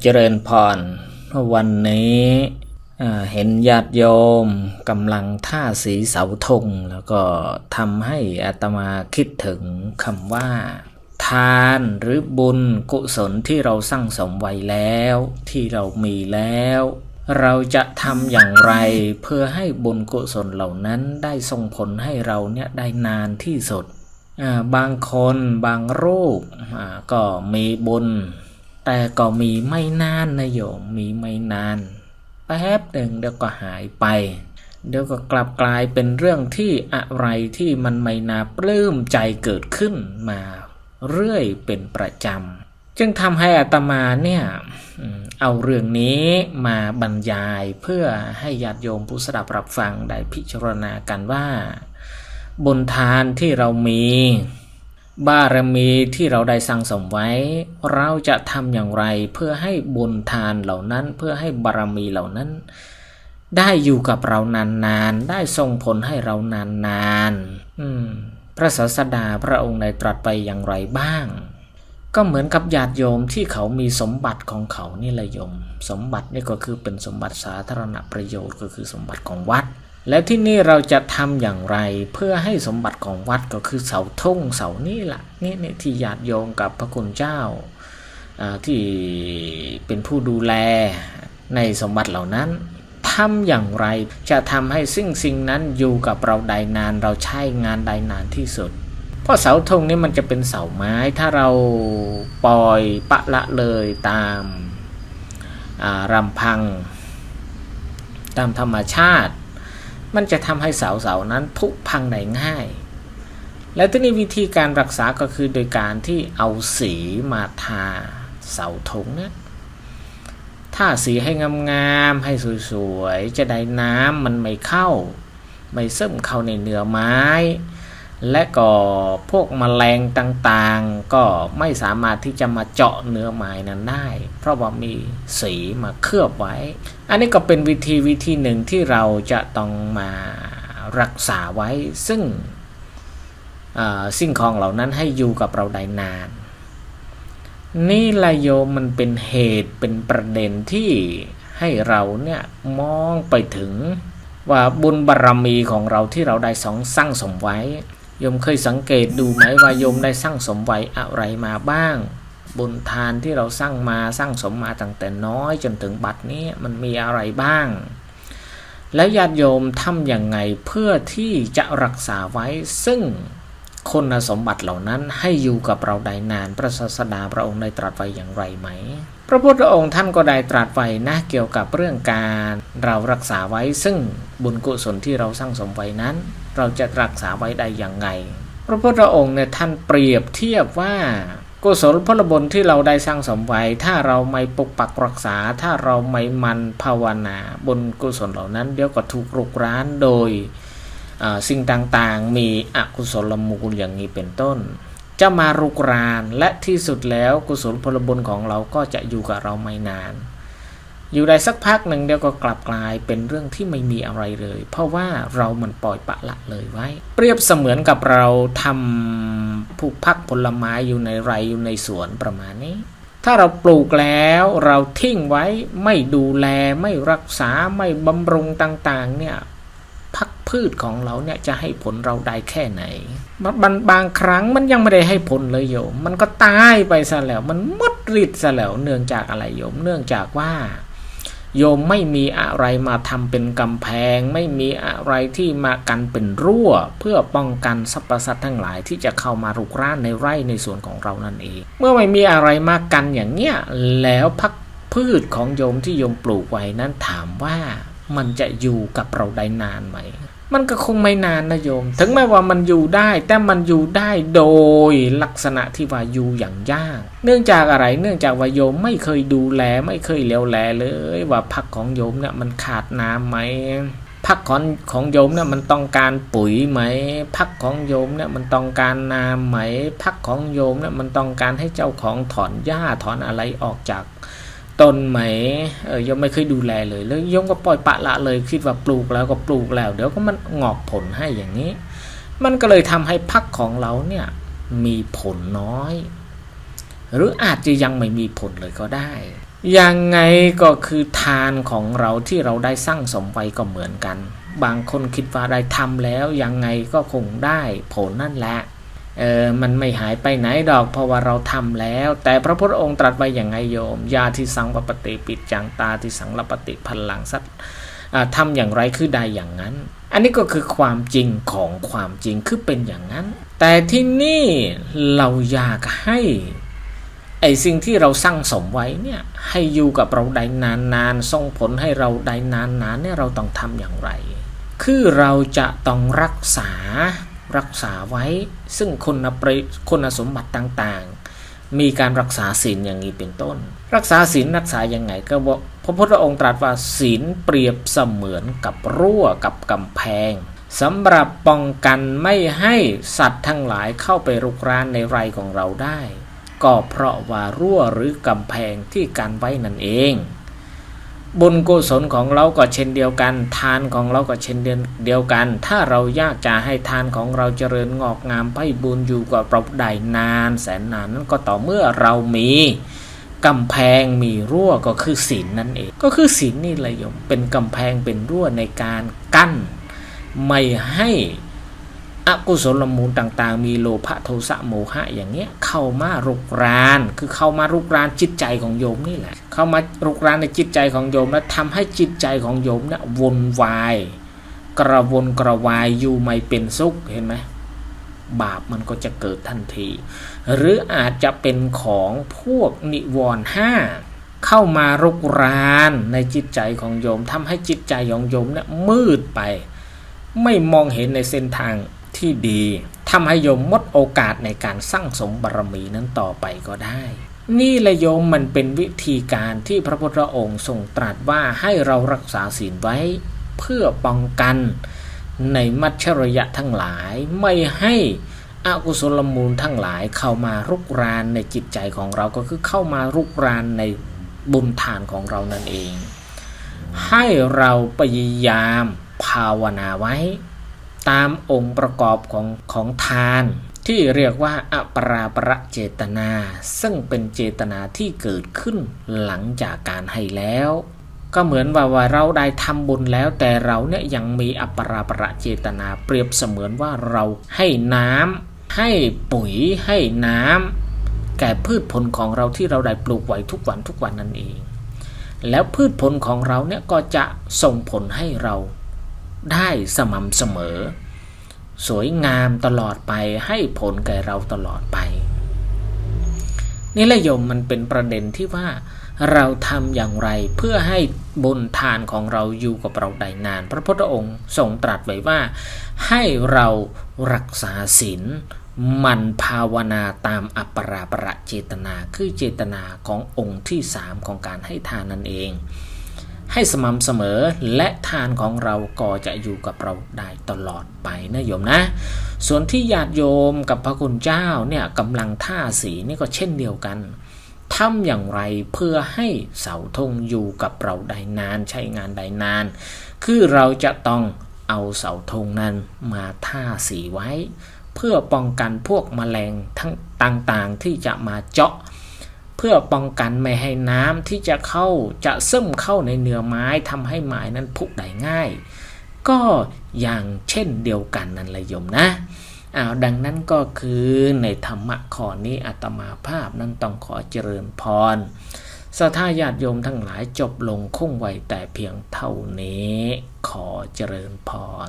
เจริญพร วันนี้เห็นญาติโยมกำลังท่าสีเสาธงแล้วก็ทำให้อาตมาคิดถึงคำว่า ทานหรือบุญกุศลที่เราสร้างสมไว้แล้ว ที่เรามีแล้ว เราจะทำอย่างไรเพื่อให้บุญกุศลเหล่านั้นได้ส่งผลให้เราเนี่ยได้นานที่สุด บางคนบางรูปก็มีบุญ แต่ก็มีไม่นานนะโยมมีไม่นาน แป๊บหนึ่งเดี๋ยวก็หายไป เดี๋ยวก็กลับกลายเป็นเรื่องที่อะไรที่มันไม่นาปลื้มใจเกิดขึ้นมาเรื่อยเป็นประจำ จึงทำให้อาตมาเนี่ยเอาเรื่องนี้มาบรรยายเพื่อให้ญาติโยมผู้สดับรับฟังได้พิจารณากันว่าบุญทานที่เรามี บารมีที่เราได้สั่งสมไว้ เราจะทำอย่างไรเพื่อให้บุญทานเหล่านั้น เพื่อให้บารมีเหล่านั้น ได้อยู่กับเรานานๆ ได้ส่งผลให้เรานานๆพระศาสดาพระองค์ได้ตรัสไปอย่างไรบ้าง ก็เหมือนกับญาติโยมที่เขามีสมบัติของเขานี่แหละโยม สมบัตินี่ก็คือเป็นสมบัติสาธารณประโยชน์ก็คือสมบัติของวัด แล้วที่นี่เราจะทำอย่างไรเพื่อให้สมบัติของวัดก็คือเสาธงเสานี่แหละนี่นี่ที่ญาติโยมกับพระคุณเจ้าที่เป็นผู้ดูแลในสมบัติเหล่านั้นทำอย่างไรจะทำให้สิ่งสิ่งนั้นอยู่กับเราได้นานเราใช้งานได้นานที่สุด เพราะเสาธงนี่มันจะเป็นเสาไม้ถ้าเราปล่อยปะละเลยตามารำพัง ตามธรรมชาติ มันจะทำให้เสาเสานั้นพุพังได้ง่าย และที่นี่วิธีการรักษาก็คือโดยการที่เอาสีมาทาเสาธงเนี่ยถ้าสีให้งามๆให้สวยๆ จะได้น้ำมันไม่เข้า ไม่ซึมเข้าในเนื้อไม้ และก็พวกมแมลงต่างๆ ก็ไม่สามารถที่จะมาเจาะเนื้อไม้นั้นได้ เพราะว่ามีสีมาเคลือบไว้ อันนี้ก็เป็นวิธีวิธีหนึ่งที่เราจะต้องมารักษาไว้ ซึ่งสิ่งของเหล่านั้นให้อยู่กับเราได้นาน นี่ละโยมมันเป็นเหตุเป็นประเด็นที่ให้เราเนี่ยมองไปถึงว่าบุญบารรมีของเราที่เราได้สองสร้างสมไว้ ยมเคยสังเกตดูไหมว่าโยมได้สร้างสมไว้อะไรมาบ้างบุญทานที่เราสร้างมาสร้างสมมาตั้งแต่น้อยจนถึงบัดนี้มันมีอะไรบ้าง แล้วญาติโยมทำอย่างไงเพื่อที่จะรักษาไว้ซึ่งคุณสมบัติเหล่านั้นให้อยู่กับเราได้นานพระศาสดาพระองค์ได้ตรัสไว้อย่างไรไหม พระพุทธองค์ท่านก็ได้ตรัสไว้นะเกี่ยวกับเรื่องการเรารักษาไว้ซึ่งบุญกุศลที่เราสร้างสมไว้นั้น เราจะรักษาไว้ได้อย่างไง พระพุทธองค์เนี่ยท่านเปรียบเทียบว่ากุศลพลบุญที่เราได้สร้างสมไว้ ถ้าเราไม่ปกปักรักษา ถ้าเราไม่มันภาวนาบุญกุศลเหล่านั้น เดี๋ยวก็ถูกรุกร้านโดยอ่าสิ่งต่างๆ มีอกุศลมูลอย่างนี้เป็นต้น จะมารุกรานและที่สุดแล้วกุศลพลบุญของเราก็จะอยู่กับเราไม่นาน อยู่ได้สักพักหนึ่งเดี๋ยวก็กลับกลายเป็นเรื่องที่ไม่มีอะไรเลย เพราะว่าเรามันปล่อยปะละเลยไว้ เปรียบเสมือนกับเราทำผูกพักผลไม้อยู่ในไร่อยู่ในสวนประมาณนี้ ถ้าเราปลูกแล้วเราทิ้งไว้ไม่ดูแลไม่รักษาไม่บำรุงต่างๆเนี่ยพักพืชของเราเนี่ยจะให้ผลเราได้แค่ไหนบางบางบางครั้งมันยังไม่ได้ให้ผลเลยโยม มันก็ตายไปซะแล้ว มันมดฤทธิ์ซะแล้ว เนื่องจากอะไรโยม เนื่องจากว่า โยมไม่มีอะไรมาทำเป็นกำแพง ไม่มีอะไรที่มากันเป็นรั่ว เพื่อป้องกันสรรพสัตว์ทั้งหลายที่จะเข้ามารุกรานในไร่ในสวนของเรานั่นเอง เมื่อไม่มีอะไรมากันอย่างเนี้ยแล้วพักพืชของโยมที่โยมปลูกไว้นั้นถามว่ามันจะอยู่กับเราได้นานไหม มันก็คงไม่นานนะโยม ถึงแม้ว่ามันอยู่ได้ แต่มันอยู่ได้โดยลักษณะที่ว่าอยู่อย่างยาก เนื่องจากอะไร เนื่องจากว่าโยมไม่เคยดูแล ไม่เคยเลี้ยวแลเลย ว่าพักของโยมเนี่ยมันขาดน้ำไหมพักของของโยมเนี่ยมันต้องการปุ๋ยไหม พักของโยมเนี่ยมันต้องการน้ำไหม พักของโยมเนี่ยมันต้องการให้เจ้าของถอนหญ้าถอนอะไรออกจาก ต้นไหมเออยังไม่เคยดูแลเลย แล้วยมก็ปล่อยปะละเลยคิดว่าปลูกแล้วก็ปลูกแล้ว เดี๋ยวก็มันงอกผลให้อย่างนี้ มันก็เลยทำให้พักของเราเนี่ยมีผลน้อย หรืออาจจะยังไม่มีผลเลยก็ได้ยังไงก็คือทานของเราที่เราได้สร้างสมไว้ก็เหมือนกัน บางคนคิดว่าได้ทำแล้วยังไงก็คงได้ผลนั่นแหละ เออมันไม่หายไปไหนดอกเพราะว่าเราทำแล้ว แต่พระพุทธองค์ตรัสไว้อย่างไงโยม ยาที่สังปปติปิดจังตาที่สังลปฏิพลังสัตทำอย่างไรคือได้อย่างนั้น อันนี้ก็คือความจริงของความจริงคือเป็นอย่างนั้น แต่ที่นี่เราอยากให้ไอสิ่งที่เราสร้างสมไว้เนี่ยให้อยู่กับเราได้นานๆส่งผลให้เราได้นานๆเนี่ยเราต้องทำอย่างไร คือเราจะต้องรักษา รักษาไว้ ซึ่งคุณประคุณสมบัติต่างๆ มีการรักษาศีลอย่างนี้เป็นต้น รักษาศีลรักษาอยังไงก็บอกพระพุทธองค์ตรัสว่าศีลเปรียบเสมือนกับรั้วกับกำแพงสำหรับป้องกันไม่ให้สัตว์ทั้งหลายเข้าไปรุกรานในไรของเราได้ ก็เพราะว่ารั้วหรือกำแพงที่กันไว้นั่นเอง บุญกุศลของเราก็เช่นเดียวกัน ทานของเราก็เช่นเดียวกัน ถ้าเรายากจะให้ทานของเราเจริญงอกงามไปบุญอยู่กับเราได้นานแสนนานนั้นก็ต่อเมื่อเรามีกำแพงมีรั้วก็คือศีลนั่นเอง ก็คือศีลนี่แหละโยมเป็นกำแพงเป็นรั้วในการกั้น ไม่ให้ อกุศลมูลต่างๆ มีโลภะโทสะโมหะอย่างเงี้ยเข้ามารุกราน คือเข้ามารุกรานจิตใจของโยมนี่แหละ เข้ามารุกรานในจิตใจของโยมแล้วทำให้จิตใจของโยมเนี่ยวนวาย กระวนกระวายอยู่ไม่เป็นสุขเห็นไหมบาปมันก็จะเกิดทันที หรืออาจจะเป็นของพวกนิวรณ์ห้าเข้ามารุกรานในจิตใจของโยมทำให้จิตใจของโยมเนี่ยมืดไป ไม่มองเห็นในเส้นทาง ที่ดีทำให้โยมหมดโอกาสในการสร้างสมบารมีนั้นต่อไปก็ได้ นี่ละโยมมันเป็นวิธีการที่พระพุทธองค์ทรงตรัสว่าให้เรารักษาศีลไว้ เพื่อป้องกันในมัชรยะทั้งหลายไม่ให้อกุศลมูลทั้งหลายเข้ามารุกรานในจิตใจของเราก็คือเข้ามารุกรานในบุญทานของเรานั่นเอง ให้เราพยายามภาวนาไว้ ตามองค์ประกอบของของทาน ที่เรียกว่าอปราประเจตนา ซึ่งเป็นเจตนาที่เกิดขึ้นหลังจากการให้แล้ว ก็เหมือนว่าว่าเราได้ทำบุญแล้ว แต่เราเนี่ยยังมีอัปราประเจตนาเปรียบเสมือนว่าเราให้น้ำให้ปุ๋ยให้น้ำแก่พืชผลของเราที่เราได้ปลูกไว้ทุกวันทุกวันนั่นเอง แล้วพืชผลของเราเนี่ยก็จะส่งผลให้เรา ได้สม่ำเสมอ สวยงามตลอดไปให้ผลแก่เราตลอดไป นี่แหละโยมมันเป็นประเด็นที่ว่าเราทำอย่างไรเพื่อให้บุญทานของเราอยู่กับเราได้นาน พระพุทธองค์ทรงตรัสไว้ว่า ให้เรารักษาศีลมันภาวนาตามอัปปราประเจตนา คือเจตนาขององค์ที่สามของการให้ทานนั่นเอง ให้สม่ำเสมอและทานของเราก็จะอยู่กับเราได้ตลอดไปนะโยมนะ ส่วนที่ญาติโยมกับพระคุณเจ้าเนี่ยกำลังท่าสีนี่ก็เช่นเดียวกันทำอย่างไรเพื่อให้เสาธงอยู่กับเราได้นานใช้งานได้นาน คือเราจะต้องเอาเสาธงนั้นมาท่าสีไว้ เพื่อป้องกันพวกมแมลงทั้งต่างๆที่จะมาเจาะ พื่อป้องกันไม่ให้น้ำที่จะเข้าจะซึมเข้าในเนื้อไม้ทำให้ไม้นั้นผุได้ง่าย ก็อย่างเช่นเดียวกันนั่นเลยโยมนะอ้าวดังนั้นก็คือในธรรมะข้อนี้อัตมาภาพนั้นต้องขอเจริญพรสถาญาติโยมทั้งหลายจบลงคงไว้แต่เพียงเท่านี้ ขอเจริญพร